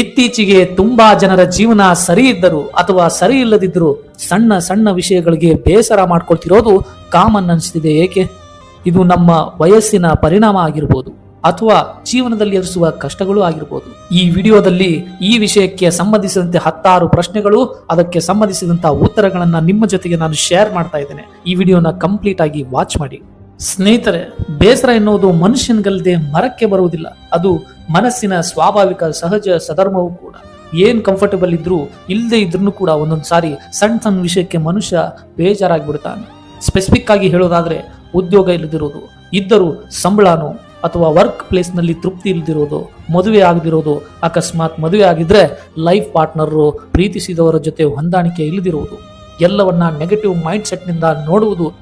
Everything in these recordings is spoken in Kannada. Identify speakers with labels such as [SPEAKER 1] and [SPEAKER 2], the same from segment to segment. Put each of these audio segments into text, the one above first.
[SPEAKER 1] ಇತ್ತೀಚೆಗೆ ತುಂಬಾ ಜನರ ಜೀವನ ಸರಿ ಇದ್ದರು ಅಥವಾ ಸರಿ ಇಲ್ಲದಿದ್ದರೂ ಸಣ್ಣ ಸಣ್ಣ ವಿಷಯಗಳಿಗೆ ಬೇಸರ ಮಾಡ್ಕೊಳ್ತಿರೋದು ಕಾಮನ್ ಅನಿಸ್ತಿದೆ ಏಕೆ? ಇದು ನಮ್ಮ ವಯಸ್ಸಿನ ಪರಿಣಾಮ ಆಗಿರ್ಬೋದು ಅಥವಾ ಜೀವನದಲ್ಲಿ ಎದುರಿಸುವ ಕಷ್ಟಗಳು ಆಗಿರ್ಬೋದು. ಈ ವಿಡಿಯೋದಲ್ಲಿ ಈ ವಿಷಯಕ್ಕೆ ಸಂಬಂಧಿಸಿದಂತೆ ಹತ್ತಾರು ಪ್ರಶ್ನೆಗಳು, ಅದಕ್ಕೆ ಸಂಬಂಧಿಸಿದಂತಹ ಉತ್ತರಗಳನ್ನ ನಿಮ್ಮ ಜೊತೆಗೆ ನಾನು ಶೇರ್ ಮಾಡ್ತಾ ಇದ್ದೇನೆ. ಈ ವಿಡಿಯೋನ ಕಂಪ್ಲೀಟ್ ಆಗಿ ವಾಚ್ ಮಾಡಿ. ಸ್ನೇಹಿತರೆ, ಬೇಸರ ಎನ್ನುವುದು ಮನುಷ್ಯನಿಗಲ್ಲದೆ ಮರಕ್ಕೆ ಬರುವುದಿಲ್ಲ. ಅದು ಮನಸ್ಸಿನ ಸ್ವಾಭಾವಿಕ, ಸಹಜ ಸಧರ್ಮವೂ ಕೂಡ. ಏನ್ ಕಂಫರ್ಟಬಲ್ ಇದ್ರೂ ಇಲ್ಲದೆ ಇದ್ರೂ ಕೂಡ ಒಂದೊಂದು ಸಾರಿ ಸಣ್ಣ ಸಣ್ಣ ವಿಷಯಕ್ಕೆ ಮನುಷ್ಯ ಬೇಜಾರಾಗ್ಬಿಡ್ತಾನೆ. ಸ್ಪೆಸಿಫಿಕ್ ಆಗಿ ಹೇಳೋದಾದ್ರೆ, ಉದ್ಯೋಗ ಇಲ್ಲದಿರೋದು ಇದ್ದರೂ ಸಂಬಳನೋ ಅಥವಾ ವರ್ಕ್ ಪ್ಲೇಸ್ನಲ್ಲಿ ತೃಪ್ತಿ ಇಲ್ಲದಿರೋದು ಮದುವೆ ಆಗದಿರೋದು, ಅಕಸ್ಮಾತ್ ಮದುವೆ ಆಗಿದ್ರೆ ಲೈಫ್ ಪಾರ್ಟ್ನರು ಪ್ರೀತಿಸಿದವರ ಜೊತೆ ಹೊಂದಾಣಿಕೆ ಇಲ್ಲದಿರುವುದು ಎಲ್ಲವನ್ನ ನೆಗೆಟಿವ್ ಮೈಂಡ್ ಸೆಟ್ನಿಂದ ನೋಡುವುದು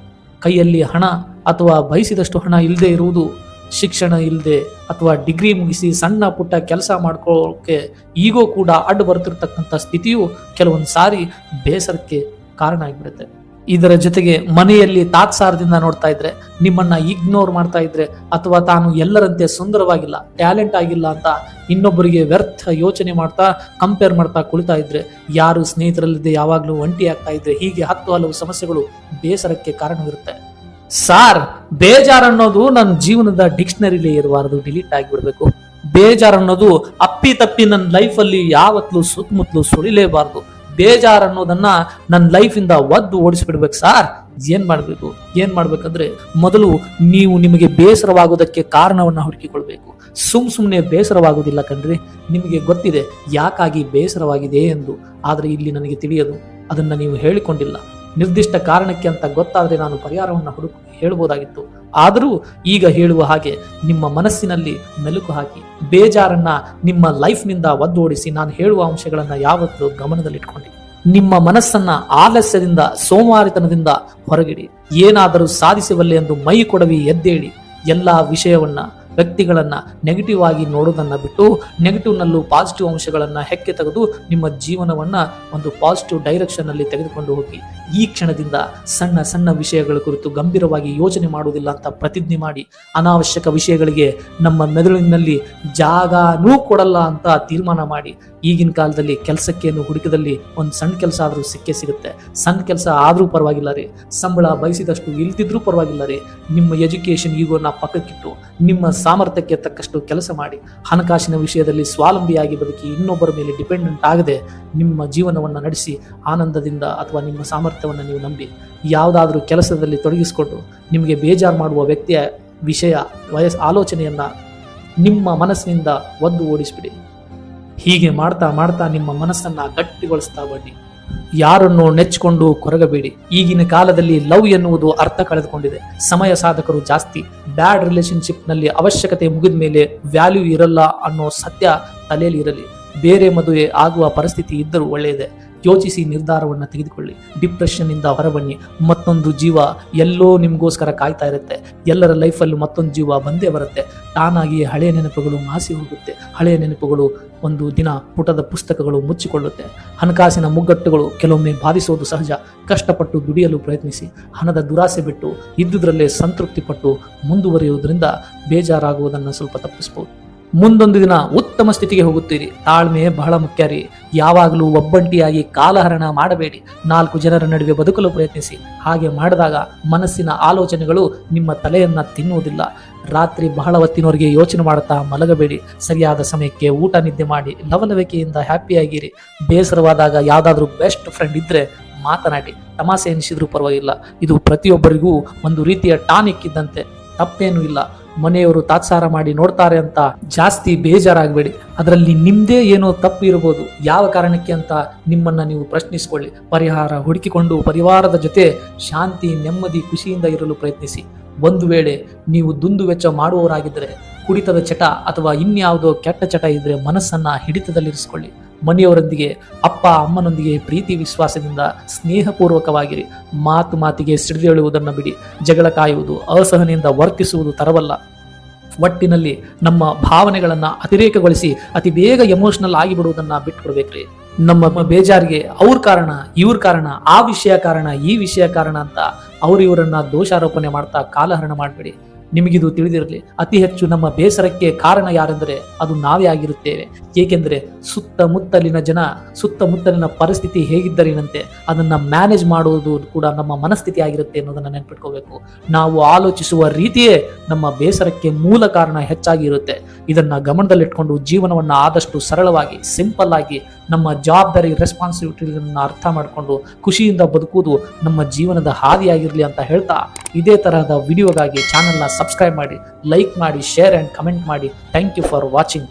[SPEAKER 1] ಕೈಯಲ್ಲಿ ಹಣ ಅಥವಾ ಬಯಸಿದಷ್ಟು ಹಣ ಇಲ್ಲದೆ ಇರುವುದು, ಶಿಕ್ಷಣ ಇಲ್ಲದೆ ಅಥವಾ ಡಿಗ್ರಿ ಮುಗಿಸಿ ಸಣ್ಣ ಪುಟ್ಟ ಕೆಲಸ ಮಾಡ್ಕೊಳ್ಳೋಕೆ ಈಗೋ ಕೂಡ ಅಡ್ಡು ಬರ್ತಿರ್ತಕ್ಕಂಥ ಸ್ಥಿತಿಯು ಕೆಲವೊಂದು ಸಾರಿ ಬೇಸರಕ್ಕೆ ಕಾರಣ ಆಗಿಬಿಡುತ್ತೆ. ಇದರ ಜೊತೆಗೆ ಮನೆಯಲ್ಲಿ ತಾತ್ಸಾರದಿಂದ ನೋಡ್ತಾ ಇದ್ರೆ, ನಿಮ್ಮನ್ನ ಇಗ್ನೋರ್ ಮಾಡ್ತಾ ಇದ್ರೆ ಅಥವಾ ತಾನು ಎಲ್ಲರಂತೆ ಸುಂದರವಾಗಿಲ್ಲ ಟ್ಯಾಲೆಂಟ್ ಆಗಿಲ್ಲ ಅಂತ ಇನ್ನೊಬ್ಬರಿಗೆ ವ್ಯರ್ಥ ಯೋಚನೆ ಮಾಡ್ತಾ ಕಂಪೇರ್ ಮಾಡ್ತಾ ಕುಳಿತಾ ಇದ್ರೆ, ಯಾರು ಸ್ನೇಹಿತರಲ್ಲಿದ್ದೆ ಯಾವಾಗಲೂ ಒಂಟಿ ಆಗ್ತಾ ಇದ್ರೆ ಹೀಗೆ ಹತ್ತು ಹಲವು ಸಮಸ್ಯೆಗಳು ಬೇಸರಕ್ಕೆ ಕಾರಣವಿರುತ್ತೆ. ಸಾರ್ ಬೇಜಾರ್ ಅನ್ನೋದು ನನ್ನ ಜೀವನದ ಡಿಕ್ಷನರಿಲಿ ಇರಬಾರದು ಡಿಲೀಟ್ ಆಗಿಬಿಡ್ಬೇಕು. ಬೇಜಾರ್ ಅನ್ನೋದು ಅಪ್ಪಿ ತಪ್ಪಿ ನನ್ನ ಲೈಫಲ್ಲಿ ಯಾವತ್ತೂ ಸುತ್ತಮುತ್ತಲು ಸುಳಿಲೇಬಾರ್ದು. ಬೇಜಾರ್ ಅನ್ನೋದನ್ನ ನನ್ನ ಲೈಫಿಂದ ಒದ್ದು ಓಡಿಸ್ಬಿಡ್ಬೇಕು ಸಾರ್. ಏನ್ ಮಾಡ್ಬೇಕು? ಏನ್ ಮಾಡ್ಬೇಕಂದ್ರೆ ಮೊದಲು ನೀವು ನಿಮಗೆ ಬೇಸರವಾಗೋದಕ್ಕೆ ಕಾರಣವನ್ನ ಹುಡುಕಿಕೊಳ್ಬೇಕು. ಸುಮ್ ಸುಮ್ಮನೆ ಬೇಸರವಾಗುವುದಿಲ್ಲ ಕಣ್ರಿ. ನಿಮಗೆ ಗೊತ್ತಿದೆ ಯಾಕಾಗಿ ಬೇಸರವಾಗಿದೆ ಎಂದು. ಆದರೆ ಇಲ್ಲಿ ನನಗೆ ತಿಳಿಯದು. ಅದನ್ನ ನೀವು ಹೇಳಿಕೊಂಡಿಲ್ಲ. ನಿರ್ದಿಷ್ಟ ಕಾರಣಕ್ಕೆ ಅಂತ ಗೊತ್ತಾದರೆ ನಾನು ಪರಿಹಾರವನ್ನು ಹುಡುಕು ಹೇಳಬಹುದಾಗಿತ್ತು ಆದರೂ ಈಗ ಹೇಳುವ ಹಾಗೆ ನಿಮ್ಮ ಮನಸ್ಸಿನಲ್ಲಿ ಮೆಲುಕು ಹಾಕಿ, ಬೇಜಾರನ್ನ ನಿಮ್ಮ ಲೈಫ್ನಿಂದ ಒದ್ದೋಡಿಸಿ ನಾನು ಹೇಳುವ ಅಂಶಗಳನ್ನ ಯಾವತ್ತೂ ಗಮನದಲ್ಲಿಟ್ಕೊಂಡು ನಿಮ್ಮ ಮನಸ್ಸನ್ನ ಆಲಸ್ಯದಿಂದ ಸೋಮವಾರಿತನದಿಂದ ಹೊರಗಿಡಿ. ಏನಾದರೂ ಸಾಧಿಸಬಲ್ಲೆ ಎಂದು ಮೈ ಕೊಡವಿ ಎದ್ದೇಳಿ. ಎಲ್ಲಾ ವಿಷಯವನ್ನ ವ್ಯಕ್ತಿಗಳನ್ನ ನೆಗೆಟಿವ್ ಆಗಿ ನೋಡೋದನ್ನು ಬಿಟ್ಟು ನೆಗೆಟಿವ್ನಲ್ಲೂ ಪಾಸಿಟಿವ್ ಅಂಶಗಳನ್ನ ಹೆಕ್ಕೆ ತೆಗೆದು ನಿಮ್ಮ ಜೀವನವನ್ನ ಒಂದು ಪಾಸಿಟಿವ್ ಡೈರೆಕ್ಷನ್ ಅಲ್ಲಿ ತೆಗೆದುಕೊಂಡು ಹೋಗಿ. ಈ ಕ್ಷಣದಿಂದ ಸಣ್ಣ ಸಣ್ಣ ವಿಷಯಗಳ ಕುರಿತು ಗಂಭೀರವಾಗಿ ಯೋಚನೆ ಮಾಡುವುದಿಲ್ಲ ಅಂತ ಪ್ರತಿಜ್ಞೆ ಮಾಡಿ. ಅನಾವಶ್ಯಕ ವಿಷಯಗಳಿಗೆ ನಮ್ಮ ಮೆದುಳಿನಲ್ಲಿ ಜಾಗನೂ ಕೊಡಲ್ಲ ಅಂತ ತೀರ್ಮಾನ ಮಾಡಿ. ಈಗಿನ ಕಾಲದಲ್ಲಿ ಕೆಲಸಕ್ಕೇನು ಹುಡುಕದಲ್ಲಿ ಒಂದು ಸಣ್ಣ ಕೆಲಸ ಆದರೂ ಸಿಕ್ಕೇ ಸಿಗುತ್ತೆ. ಸಣ್ಣ ಕೆಲಸ ಆದರೂ ಪರವಾಗಿಲ್ಲ ರೀ. ಸಂಬಳ ಬಯಸಿದಷ್ಟು ಇಲ್ತಿದ್ರೂ ಪರವಾಗಿಲ್ಲ ರೀ. ನಿಮ್ಮ ಎಜುಕೇಶನ್ ಈಗೋನ ಪಕ್ಕಕ್ಕಿಟ್ಟು ನಿಮ್ಮ ಸಾಮರ್ಥ್ಯಕ್ಕೆ ತಕ್ಕಷ್ಟು ಕೆಲಸ ಮಾಡಿ ಹಣಕಾಸಿನ ವಿಷಯದಲ್ಲಿ ಸ್ವಾವಲಂಬಿಯಾಗಿ ಬದುಕಿ ಇನ್ನೊಬ್ಬರ ಮೇಲೆ ಡಿಪೆಂಡೆಂಟ್ ಆಗದೆ ನಿಮ್ಮ ಜೀವನವನ್ನು ನಡೆಸಿ ಆನಂದದಿಂದ ಅಥವಾ ನಿಮ್ಮ ಸಾಮರ್ಥ್ಯವನ್ನು ನೀವು ನಂಬಿ ಯಾವುದಾದ್ರೂ ಕೆಲಸದಲ್ಲಿ ತೊಡಗಿಸಿಕೊಂಡು ನಿಮಗೆ ಬೇಜಾರು ಮಾಡುವ ವ್ಯಕ್ತಿಯ ವಿಷಯ, ವಯಸ್, ಆಲೋಚನೆಯನ್ನು ನಿಮ್ಮ ಮನಸ್ಸಿನಿಂದ ಒದ್ದು ಓಡಿಸಿಬಿಡಿ. ಹೀಗೆ ಮಾಡ್ತಾ ಮಾಡ್ತಾ ನಿಮ್ಮ ಮನಸ್ಸನ್ನು ಗಟ್ಟಿಗೊಳಿಸ್ತಾ ಬನ್ನಿ. ಯಾರನ್ನು ನೆಚ್ಚಿಕೊಂಡು ಕೊರಗಬೇಡಿ. ಈಗಿನ ಕಾಲದಲ್ಲಿ ಲವ್ ಎನ್ನುವುದು ಅರ್ಥ ಕಳೆದುಕೊಂಡಿದೆ. ಸಮಯ ಸಾಧಕರು ಜಾಸ್ತಿ. ಬ್ಯಾಡ್ ರಿಲೇಶನ್ಶಿಪ್ನಲ್ಲಿ ಅವಶ್ಯಕತೆ ಮುಗಿದ ಮೇಲೆ ವ್ಯಾಲ್ಯೂ ಇರಲ್ಲ ಅನ್ನೋ ಸತ್ಯ ತಲೆಯಲ್ಲಿ ಇರಲಿ. ಬೇರೆ ಮದುವೆ ಆಗುವ ಪರಿಸ್ಥಿತಿ ಇದ್ದರೂ ಒಳ್ಳೆಯದೇ. ಯೋಚಿಸಿ ನಿರ್ಧಾರವನ್ನು ತೆಗೆದುಕೊಳ್ಳಿ. ಡಿಪ್ರೆಷನ್ ಇಂದ ಹೊರಬನ್ನಿ. ಮತ್ತೊಂದು ಜೀವ ಎಲ್ಲೋ ನಿಮಗೋಸ್ಕರ ಕಾಯ್ತಾ ಇರುತ್ತೆ. ಎಲ್ಲರ ಲೈಫಲ್ಲೂ ಮತ್ತೊಂದು ಜೀವ ಬಂದೇ ಬರುತ್ತೆ. ತಾನಾಗಿ ಹಳೆಯ ನೆನಪುಗಳು ಮಾಸಿ ಹೋಗುತ್ತೆ. ಹಳೆಯ ನೆನಪುಗಳು ಒಂದು ದಿನ ಪುಟದ ಪುಸ್ತಕಗಳು ಮುಚ್ಚಿಕೊಳ್ಳುತ್ತೆ. ಹಣಕಾಸಿನ ಮುಗ್ಗಟ್ಟುಗಳು ಕೆಲವೊಮ್ಮೆ ಬಾಧಿಸೋದು ಸಹಜ. ಕಷ್ಟಪಟ್ಟು ದುಡಿಯಲು ಪ್ರಯತ್ನಿಸಿ. ಹಣದ ದುರಾಸೆ ಬಿಟ್ಟು ಇದ್ದುದರಲ್ಲೇ ಸಂತೃಪ್ತಿ ಪಟ್ಟು ಮುಂದುವರಿಯುವುದರಿಂದ ಬೇಜಾರಾಗುವುದನ್ನು ಸ್ವಲ್ಪ ತಪ್ಪಿಸಬಹುದು ಮುಂದೊಂದು ದಿನ ಉತ್ತಮ ಸ್ಥಿತಿಗೆ ಹೋಗುತ್ತೀರಿ. ತಾಳ್ಮೆ ಬಹಳ ಮುಖ್ಯ ರೀ. ಯಾವಾಗಲೂ ಒಬ್ಬಂಟಿಯಾಗಿ ಕಾಲಹರಣ ಮಾಡಬೇಡಿ. ನಾಲ್ಕು ಜನರ ನಡುವೆ ಬದುಕಲು ಪ್ರಯತ್ನಿಸಿ. ಹಾಗೆ ಮಾಡಿದಾಗ ಮನಸ್ಸಿನ ಆಲೋಚನೆಗಳು ನಿಮ್ಮ ತಲೆಯನ್ನ ತಿನ್ನುವುದಿಲ್ಲ. ರಾತ್ರಿ ಬಹಳ ಹೊತ್ತಿನವರೆಗೆ ಯೋಚನೆ ಮಾಡುತ್ತಾ ಮಲಗಬೇಡಿ. ಸರಿಯಾದ ಸಮಯಕ್ಕೆ ಊಟ ನಿದ್ದೆ ಮಾಡಿ ಲವಲವಿಕೆಯಿಂದ ಹ್ಯಾಪಿಯಾಗಿರಿ. ಬೇಸರವಾದಾಗ ಯಾವುದಾದ್ರೂ ಬೆಸ್ಟ್ ಫ್ರೆಂಡ್ ಇದ್ರೆ ಮಾತನಾಡಿ. ತಮಾಷೆ ಎನಿಸಿದ್ರೂ ಪರವಾಗಿಲ್ಲ. ಇದು ಪ್ರತಿಯೊಬ್ಬರಿಗೂ ಒಂದು ರೀತಿಯ ಟಾನಿಕ್ ಇದ್ದಂತೆ. ತಪ್ಪೇನೂ ಇಲ್ಲ. ಮನೆಯವರು ತಾತ್ಸಾರ ಮಾಡಿ ನೋಡ್ತಾರೆ ಅಂತ ಜಾಸ್ತಿ ಬೇಜಾರಾಗಬೇಡಿ. ಅದರಲ್ಲಿ ನಿಮ್ದೇ ಏನೋ ತಪ್ಪು ಇರಬಹುದು ಯಾವ ಕಾರಣಕ್ಕೆ ಅಂತ ನಿಮ್ಮನ್ನ ನೀವು ಪ್ರಶ್ನಿಸಿಕೊಳ್ಳಿ. ಪರಿಹಾರ ಹುಡುಕಿಕೊಂಡು ಪರಿವಾರದ ಜೊತೆ ಶಾಂತಿ, ನೆಮ್ಮದಿ, ಖುಷಿಯಿಂದ ಇರಲು ಪ್ರಯತ್ನಿಸಿ. ಒಂದು ವೇಳೆ ನೀವು ದುಂದು ವೆಚ್ಚ ಮಾಡುವವರಾಗಿದ್ದರೆ ಕುಡಿತದ ಚಟ ಅಥವಾ ಇನ್ಯಾವುದೋ ಕೆಟ್ಟ ಚಟ ಇದ್ರೆ ಮನಸ್ಸನ್ನ ಹಿಡಿತದಲ್ಲಿರಿಸಿಕೊಳ್ಳಿ. ಮನೆಯವರೊಂದಿಗೆ, ಅಪ್ಪ, ಅಮ್ಮನೊಂದಿಗೆ ಪ್ರೀತಿ, ವಿಶ್ವಾಸದಿಂದ ಸ್ನೇಹಪೂರ್ವಕವಾಗಿರಿ ಮಾತು ಮಾತಿಗೆ ಸಿಡಿದೇಳುವುದನ್ನು ಬಿಡಿ. ಜಗಳ ಕಾಯುವುದು, ಅಸಹನೆಯಿಂದ ವರ್ತಿಸುವುದು ತರವಲ್ಲ. ಒಟ್ಟಿನಲ್ಲಿ ನಮ್ಮ ಭಾವನೆಗಳನ್ನು ಅತಿರೇಕಗೊಳಿಸಿ ಅತಿ ಬೇಗ ಎಮೋಷನಲ್ ಆಗಿಬಿಡುವುದನ್ನು ಬಿಟ್ಕೊಡ್ಬೇಕ್ರಿ ನಮ್ಮ ಬೇಜಾರಿಗೆ ಅವ್ರ ಕಾರಣ, ಇವ್ರ ಕಾರಣ, ಆ ವಿಷಯ ಕಾರಣ, ಈ ವಿಷಯ ಕಾರಣ ಅಂತ ಅವ್ರ ಇವರನ್ನ ದೋಷಾರೋಪಣೆ ಮಾಡ್ತಾ ಕಾಲಹರಣ ಮಾಡಬೇಡಿ. ನಿಮಗಿದು ತಿಳಿದಿರಲಿ. ಅತಿ ಹೆಚ್ಚು ನಮ್ಮ ಬೇಸರಕ್ಕೆ ಕಾರಣ ಯಾರೆಂದರೆ ಅದು ನಾವೇ ಆಗಿರುತ್ತೇವೆ. ಏಕೆಂದರೆ ಸುತ್ತಮುತ್ತಲಿನ ಜನ, ಸುತ್ತಮುತ್ತಲಿನ ಪರಿಸ್ಥಿತಿ ಹೇಗಿದ್ದರೇನಂತೆ ಅದನ್ನ ಮ್ಯಾನೇಜ್ ಮಾಡುವುದು ಕೂಡ ನಮ್ಮ ಮನಸ್ಥಿತಿ ಆಗಿರುತ್ತೆ ಅನ್ನೋದನ್ನ ನೆನ್ಪಿಟ್ಕೋಬೇಕು. ನಾವು ಆಲೋಚಿಸುವ ರೀತಿಯೇ ನಮ್ಮ ಬೇಸರಕ್ಕೆ ಮೂಲ ಕಾರಣ ಹೆಚ್ಚಾಗಿ ಇರುತ್ತೆ. ಇದನ್ನ ಗಮನದಲ್ಲಿಟ್ಕೊಂಡು ಜೀವನವನ್ನ ಆದಷ್ಟು ಸರಳವಾಗಿ ಸಿಂಪಲ್ ಆಗಿ ನಮ್ಮ ಜವಾಬ್ದಾರಿ ರೆಸ್ಪಾನ್ಸಿಬಿಲಿಟಿಗಳನ್ನು ಅರ್ಥ ಮಾಡಿಕೊಂಡು ಖುಷಿಯಿಂದ ಬದುಕುವುದು ನಮ್ಮ ಜೀವನದ ಹಾದಿಯಾಗಿರಲಿ ಅಂತ ಹೇಳ್ತಾ ಇದೇ ತರಹದ ವಿಡಿಯೋಗಾಗಿ ಚಾನಲ್ನ ಸಬ್ಸ್ಕ್ರೈಬ್ ಮಾಡಿ ಲೈಕ್ ಮಾಡಿ ಶೇರ್ ಆ್ಯಂಡ್ ಕಮೆಂಟ್ ಮಾಡಿ. Thank you for watching